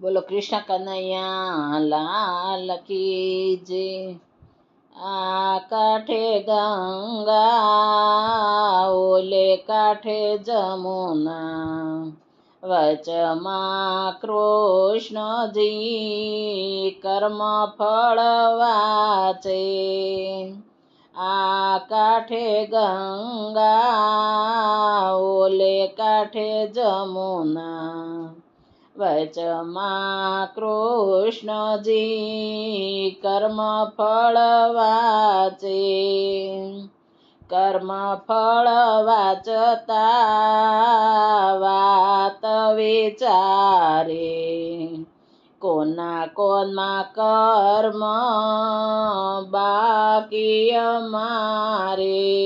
બોલો, કૃષ્ણ કનૈયા, લાલ કી જય આ કાંઠે ગંગા, ઓલે કાંઠે જમુના, વચમાં કૃષ્ણજી કર્મ ફળ વાચે. આ કાંઠે ગંગા, ઓલે કાંઠે જમુના વચમાં કૃષ્ણજી, કર્મ ફળ વાચે. કર્મ ફળ વાચતા વાત વિચારે. કોના કોના કર્મ બાકી અમારે?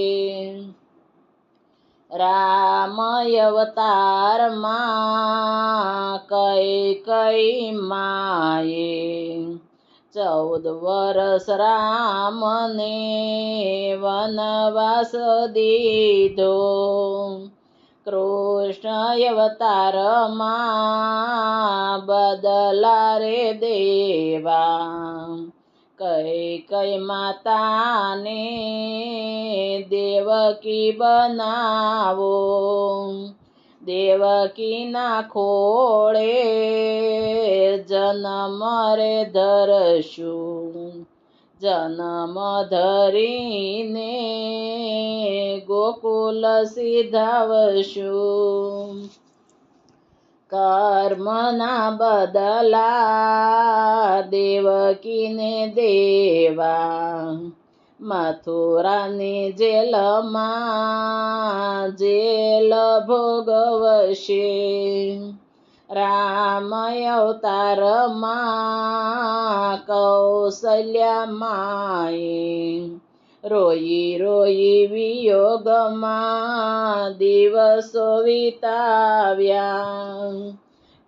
રામ અવતારમાં કઈ કઈ માએ ચૌદ વર્ષ રામને વનવાસ દીધો. કૃષ્ણ અવતારમાં બદલા રે દેવા. કઈ કઈ માતાને દેવકી બનાવો. દેવકીના ખોળે જન્મ રે ધરશું. જન્મ ધરીને ગોકુલ સીધાવશું કર્મના બદલા દેવકીને દેવા મથુરાની જેલમાં જેલ ભોગવશે રામ અવતારમાં કૌશલ્યા માએ રોઈ રોઈ વિયોગમાં દિવસો વિતાવ્યા.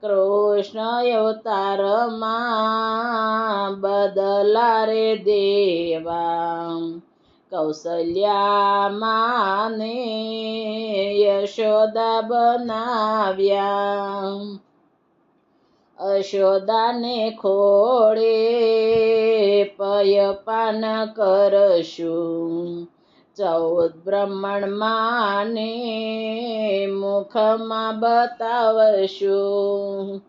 કૃષ્ણ અવતારમાં બદલા રે દેવા. કૌશલ્યા માને યશોદા બનાવ્યા. અશોદાને ખોળે પયપાન કરશું. ચૌદ બ્રહ્મણમાને મુખમાં બતાવશું.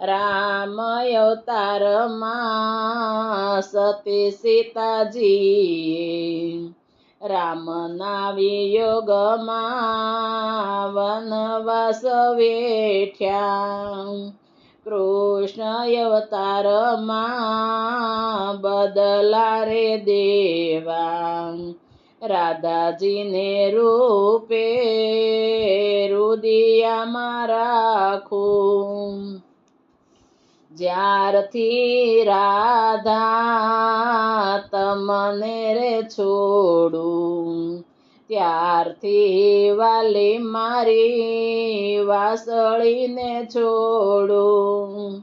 રામ અવતારમાં સતી સીતાજી રામના વિયોગમાં વનવાસ વેઠ્યા. કૃષ્ણ અવતારમાં બદલા રે દેવા રાધાજીને રૂપે રુદિયામાં રાખું. જ્યારથી રાધા તમને રે છોડું. ત્યારથી વાલી મારી વાસળીને છોડું.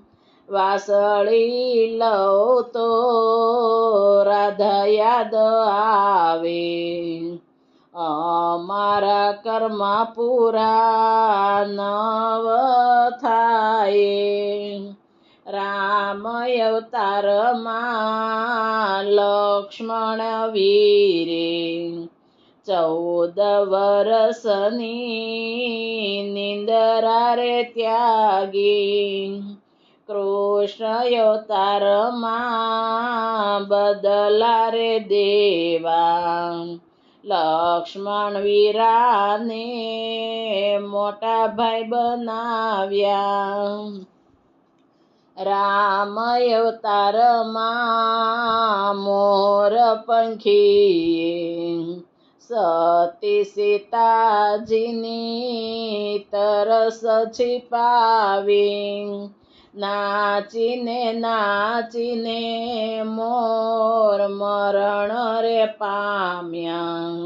વાસળી લઉં તો રાધા યાદ આવે. અમારા કર્મ પૂરા નવ થાય. રામ અવતારમાં લક્ષ્મણ વીરે. ચૌદ વરસની નિંદરા રે ત્યાગી કૃષ્ણ અવતારમાં બદલા રે દેવા લક્ષ્મણ વીરાને મોટા ભાઈ બનાવ્યા રામ અવતારમાં મોર પંખીએ સતી સીતાજીની તરસ छिપાવી નાચીને નાચીને મોર મરણ રે પામ્યા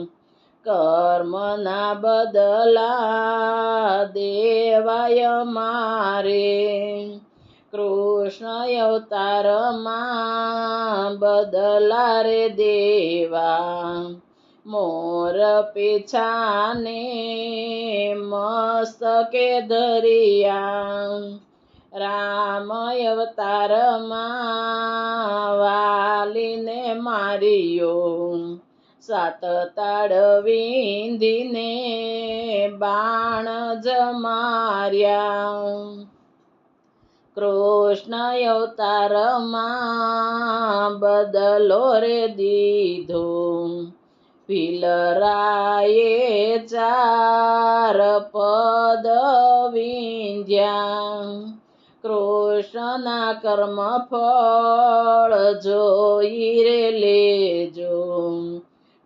કર્મના બદલા દેવાય મારે કૃષ્ણ અવતારમાં બદલા રે દેવા મોર પીછાને મસ્તકે ધરિયા રામ અવતારમાં વાલીને માર્યો. સાત તાળ બાણ જમાર્યા કૃષ્ણ અવતારમાં બદલો રે દીધો. ભીલરાએ ચાર પદ વિંધ્યા. કૃષ્ણના કર્મ ફળ જોઈ રે લેજો.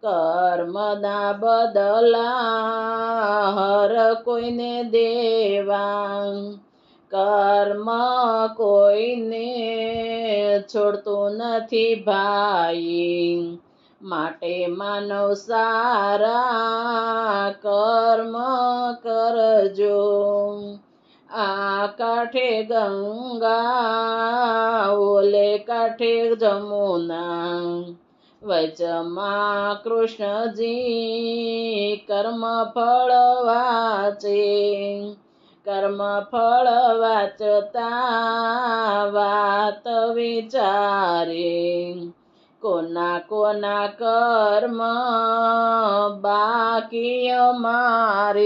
કર્મના બદલા હર કોઈને દેવા. કર્મ કોઈને છોડતું નથી ભાઈ. માટે માનવ સારા કર્મ કરજો. આ કાંઠે ગંગા, ઓલે કાંઠે જમુના. વચમાં કૃષ્ણજી કર્મ ફળ વાચે. કર્મ ફળ વાંચતા વાત વિચારે. કોના કોના કર્મ બાકી અમારે?